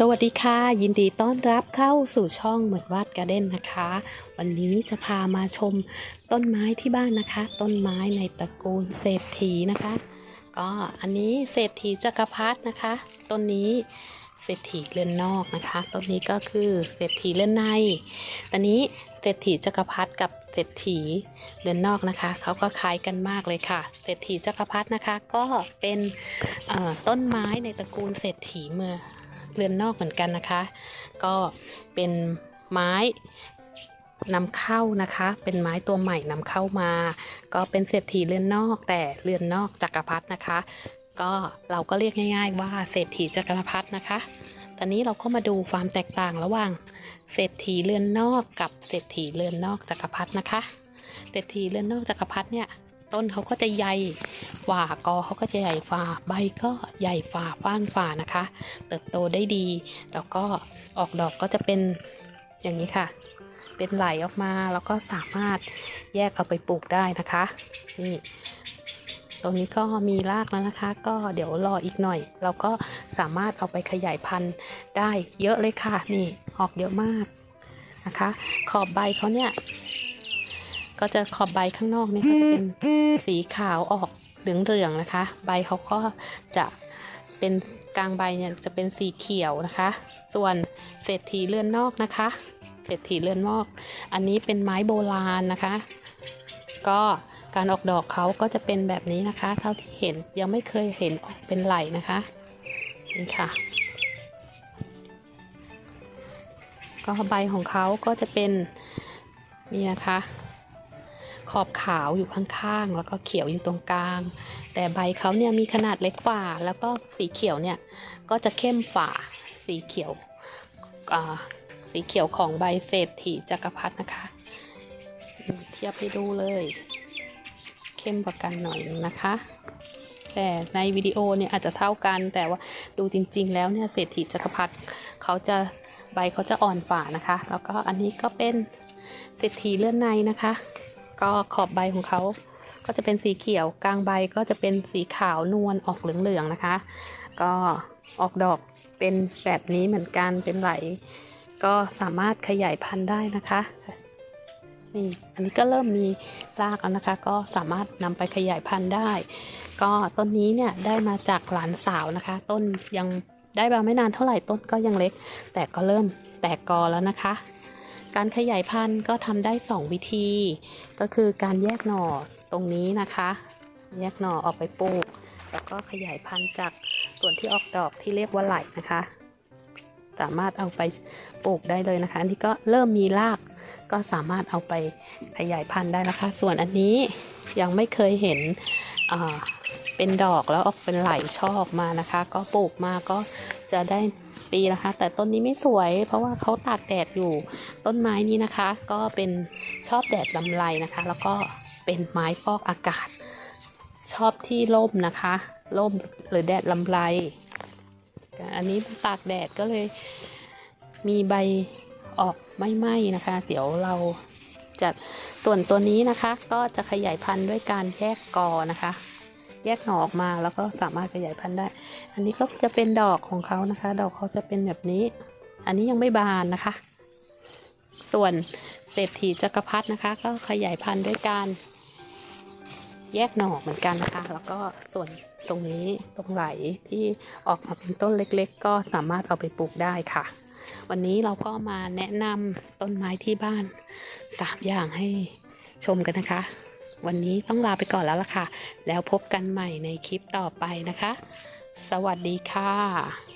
สวัสดีค่ะ ยินดีต้อนรับเข้าสู่ช่องเหมือนวาดการ์เด้นนะคะ วันนี้จะพามาชมต้นไม้ที่บ้านนะคะ ต้นไม้ในตระกูลเศรษฐีนะคะ ก็อันนี้เศรษฐีจักรพรรดินะคะต้นนี้เศรษฐีเรือนนอกนะคะต้นนี้ก็คือเศรษฐีเรือนในตอนนี้เศรษฐีจักรพรรดิกับเศรษฐีเรือนนอกนะคะเขาก็คล้ายกันมากเลยค่ะ เศรษฐีจักรพรรดินะคะก็เป็นต้นไม้ในตระกูลเศรษฐีเมือง เรือนนอกเหมือนกันนะคะ ก็เป็นไม้นำเข้านะคะ เป็นไม้ตัวใหม่นำเข้ามา ก็เป็นเศรษฐีเรือนนอก แต่เรือนนอกจักรพรรดินะคะ ก็เราก็เรียกง่าย ๆ ว่าเศรษฐีจักรพรรดินะคะ ตอนนี้เราก็มาดูความแตกต่างระหว่างเศรษฐีเรือนนอกกับเศรษฐีเรือนนอกจักรพรรดินะคะ เศรษฐีเรือนนอกจักรพรรดิเนี่ย ต้นเขาก็จะใหญ่กว่ากอเขาก็จะใหญ่กว่าใบก็ใหญ่ฝ่าฟ้างฝ่านะคะ เติบโตได้ดี แล้วก็ออกดอกก็จะเป็นอย่างนี้ค่ะ เป็นไหลออกมาแล้วก็สามารถแยกเอาไปปลูกได้นะคะนี่ตรงนี้ก็มีรากแล้วนะคะ ก็เดี๋ยวรออีกหน่อย เราก็สามารถเอาไปขยายพันธุ์ได้เยอะเลยค่ะ นี่ออกเยอะมากนะคะ ขอบใบเขาเนี่ย ก็จะขอบใบข้างนอกเนี่ยก็จะเป็นสีขาวออกเหลืองๆนะคะ ใบเขาก็จะเป็นกลางใบเนี่ยจะเป็นสีเขียวนะคะ ส่วนเศรษฐีเรือนนอกนะคะ เศรษฐีเรือนนอก อันนี้เป็นไม้โบราณนะคะ ก็การออกดอกเขาก็จะเป็นแบบนี้นะคะ เท่าที่เห็นยังไม่เคยเห็นออกเป็นไหลนะคะนี่ค่ะ ก็ใบของเขาก็จะเป็นนี่นะคะ ขอบขาวอยู่ข้างๆ แล้วก็เขียวอยู่ตรงกลาง แต่ใบเขาเนี่ยมีขนาดเล็กกว่า แล้วก็สีเขียวเนี่ยก็จะเข้มฝ่าสีเขียวสีเขียวของใบเศรษฐีจักรพรรดินะคะ เทียบให้ดูเลย เข้มกว่ากันหน่อยนึงนะคะ แต่ในวิดีโอเนี่ยอาจจะเท่ากันแต่ว่าดูจริง ๆ แล้วเนี่ยเศรษฐีจักรพรรดิเขาจะใบเขาจะอ่อนฝ่านะคะ แล้วก็อันนี้ก็เป็นเศรษฐีเลื่อนในนะคะ ก็ขอบใบของเขาก็จะเป็นสีเขียวกลางใบก็จะเป็นสีขาวนวลออกเหลืองๆนะคะ ก็ออกดอกเป็นแบบนี้เหมือนกันเป็นไหล ก็สามารถขยายพันธุ์ได้นะคะนี่อันนี้ก็เริ่มมีรากแล้วนะคะ ก็สามารถนำไปขยายพันธุ์ได้ ก็ต้นนี้เนี่ยได้มาจากหลานสาวนะคะ ต้นยังได้มาไม่นานเท่าไหร่ต้นก็ยังเล็ก แต่ก็เริ่มแตกกอแล้วนะคะ การขยายพันธุ์ก็ทำได้ 2 วิธี ก็คือการแยกหน่อตรงนี้นะคะ แยกหน่อออกไปปลูก แล้วก็ขยายพันธุ์จากส่วนที่ออกดอกที่เรียกว่าไหลนะคะ สามารถเอาไปปลูกได้เลยนะคะอันนี้ก็เริ่มมีรากก็สามารถเอาไปขยายพันธุ์ได้นะคะ ส่วนอันนี้ยังไม่เคยเห็นเป็นดอกแล้วออกเป็นไหลช่อออกมานะคะ ก็ปลูกมาก็จะได้ ปีนะคะ แต่ต้นนี้ไม่สวย เพราะว่าเขาตากแดดอยู่ ต้นไม้นี้นะคะ ก็เป็นชอบแดดลำไรนะคะ แล้วก็เป็นไม้ฟอกอากาศ ชอบที่ร่มนะคะร่มหรือแดดลำไรอันนี้ตากแดดก็เลยมีใบออกไม่ไหม้นะคะ เดี๋ยวเราจะส่วนตัวนี้นะคะ ก็จะขยายพันธุ์ด้วยการแยกกอนะคะ แยกหน่อออกมาแล้วก็สามารถขยายพันธุ์ได้ อันนี้ก็จะเป็นดอกของเขานะคะ ดอกเขาจะเป็นแบบนี้ อันนี้ยังไม่บานนะคะ ส่วนเศรษฐีจักรพรรดินะคะ ก็ขยายพันธุ์ด้วยการแยกหน่อเหมือนกันนะคะ แล้วก็ส่วนตรงนี้ตรงไหลที่ออกมาเป็นต้นเล็กๆ ก็สามารถเอาไปปลูกได้ค่ะ วันนี้เราก็มาแนะนำต้นไม้ที่บ้านสามอย่างให้ชมกันนะคะ วันนี้ต้องลาไปก่อนแล้วล่ะค่ะ แล้วพบกันใหม่ในคลิปต่อไปนะคะ สวัสดีค่ะ